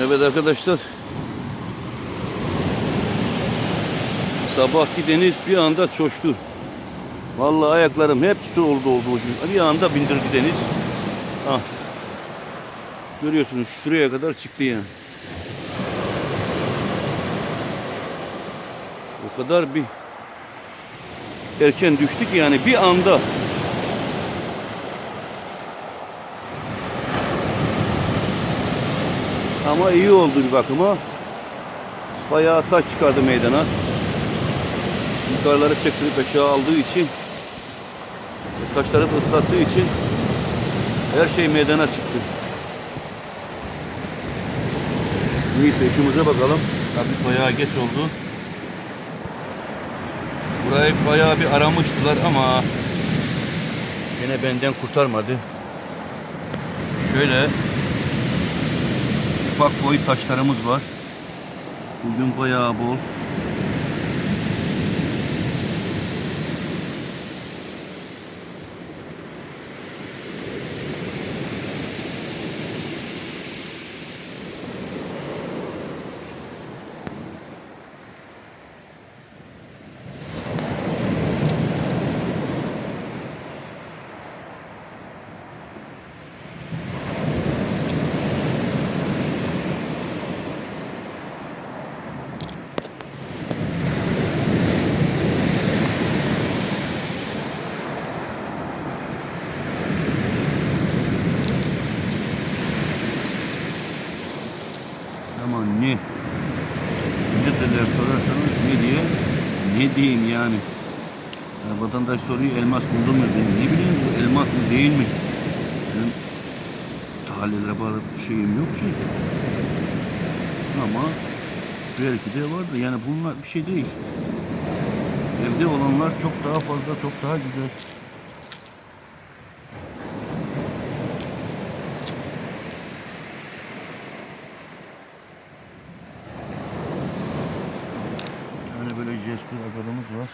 Evet arkadaşlar. Sabahki deniz bir anda coştu. Vallahi ayaklarım hep su oldu gibi. Bir anda bindirdi deniz. Ah. Görüyorsunuz şuraya kadar çıktı yani. O kadar bir erken düştü ki yani bir anda. Ama iyi oldu bir bakıma. Bayağı taş çıkardı meydana. Yukarıları çektirip aşağı aldığı için taşları ıslattığı için her şey meydana çıktı. Neyse işimize bakalım. Tabii bayağı geç oldu. Burayı bayağı bir aramıştılar ama yine benden kurtarmadı. Şöyle ufak boy taşlarımız var. Bugün bayağı bol. Ama ne? Ne dediler sorarsanız ne diye? Ne diyeyim yani? Ya vatandaş soruyor elmas buldun mu diye. Ne bileyim bu elmas mı değil mi? Benim tahlile bağlı bir şeyim yok ki. Ama belki de vardı. Yani bunlar bir şey değil. Evde olanlar çok daha fazla, çok daha güzel. Yani böyle cesur adamımız var.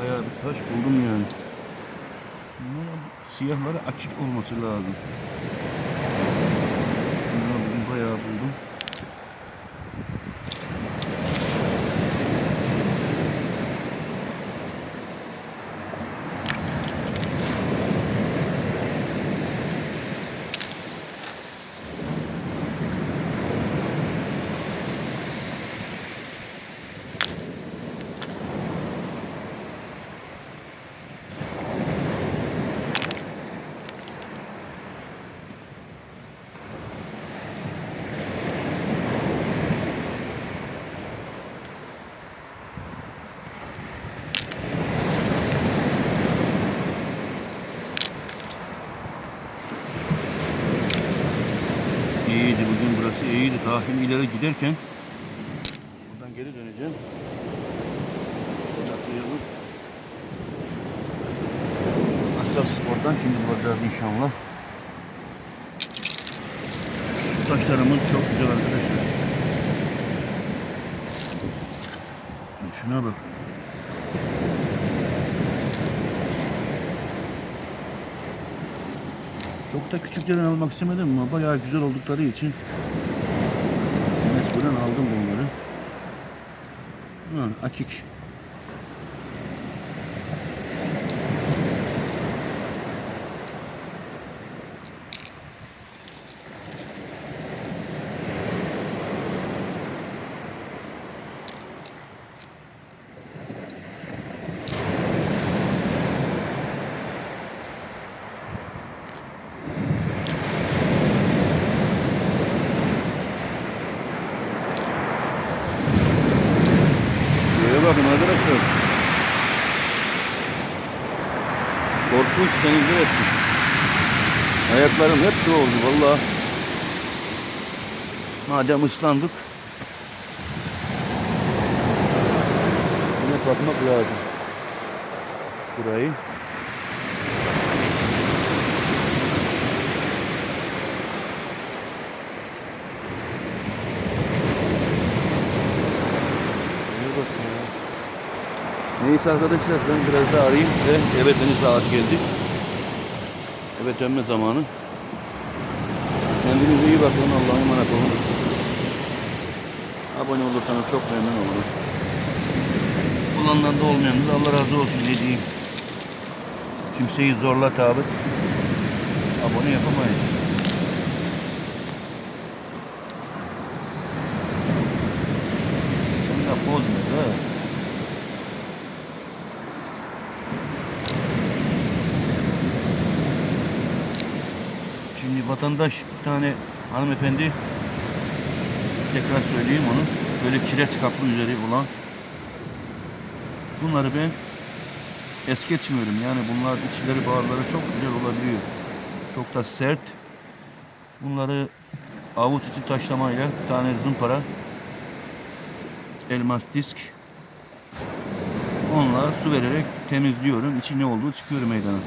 Bayağı bir taş buldum yani. Bunlar siyahları açık olması lazım. Bunlar bugün bayağı buldum. İyiydi bugün burası iyiydi. Daha şimdi ileri giderken buradan geri döneceğim. Atlayalım. Asas oradan şimdi varacağız inşallah. Şu taşlarımız çok güzel arkadaşlar. Şuna bak. Çok da küçüklerini almak istemedim ama bayağı güzel oldukları için mecburen aldım bunları. Ha, açık. bakın arkadaşlar. Korkunç denizler etti. Ayaklarım hep su oldu valla. Madem ıslandık. Yine bakmak lazım. Burayı. Neyse arkadaşlar ben biraz daha arayayım ve eve deniz saat geldi. Eve dönme zamanı. Kendinize iyi bakın. Allah'a emanet olun. Abone olursanız çok memnun olurum. Olandan da olmayanız Allah razı olsun ne diyeyim. Kimseyi zorla tabi. Abone yapamayız. Sen de bozma da. Şimdi vatandaş bir tane hanımefendi tekrar söyleyeyim onu. Böyle kireç kaplı üzeri olan bunları ben es geçmiyorum. Yani bunlar içleri bağırları çok güzel olabiliyor. Çok da sert. Bunları avuç içi taşlamayla bir tane zımpara elmas disk onunla su vererek temizliyorum. İçi ne olduğu çıkıyor meydana.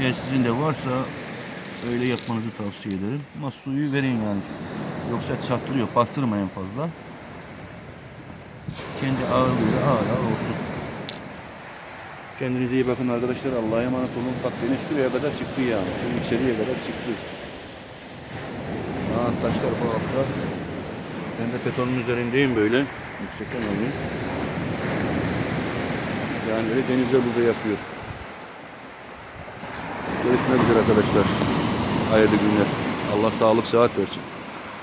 Eğer sizin de varsa öyle yapmanızı tavsiye ederim. Ama suyu verin yani. Yoksa çatlıyor. Bastırmayın fazla. Kendi ağırlığıyla ağır ağır olsun. Kendinize iyi bakın arkadaşlar. Allah'a emanet olun. Bak deniz şuraya kadar çıktı yani. Şu içeriye kadar çıktı. Aa, taşlar bu hafta. Ben de betonun üzerindeyim böyle. Yüksekten alayım. Yani öyle denizde burada yapıyor. Görüşmek üzere arkadaşlar. Hayırlı günler. Allah sağlık sıhhat versin.